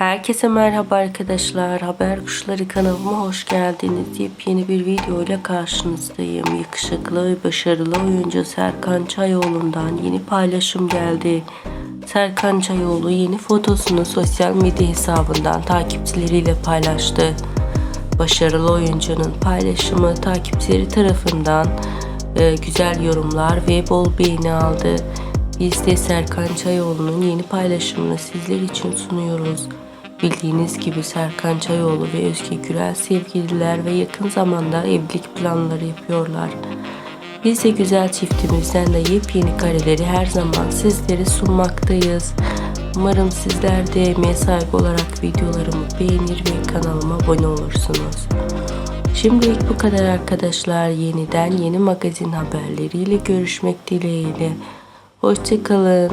Herkese merhaba arkadaşlar. Haber Kuşları kanalıma hoş geldiniz. Yepyeni bir video ile karşınızdayım. Yakışıklı ve başarılı oyuncu Serkan Çayoğlu'ndan yeni paylaşım geldi. Serkan Çayoğlu yeni fotosunu sosyal medya hesabından takipçileriyle paylaştı. Başarılı oyuncunun paylaşımı takipçileri tarafından e, güzel yorumlar ve bol beğeni aldı. De Serkan Çayoğlu'nun yeni paylaşımını sizler için sunuyoruz. Bildiğiniz gibi Serkan Çayoğlu ve Özge Gürel sevgililer ve yakın zamanda evlilik planları yapıyorlar. Biz de güzel çiftimizden de yepyeni kareleri her zaman sizlere sunmaktayız. Umarım sizler de emeğe sahibi olarak videolarımı beğenir ve kanalıma abone olursunuz. Şimdilik bu kadar arkadaşlar. Yeniden yeni magazin haberleriyle görüşmek dileğiyle. Hoşçakalın.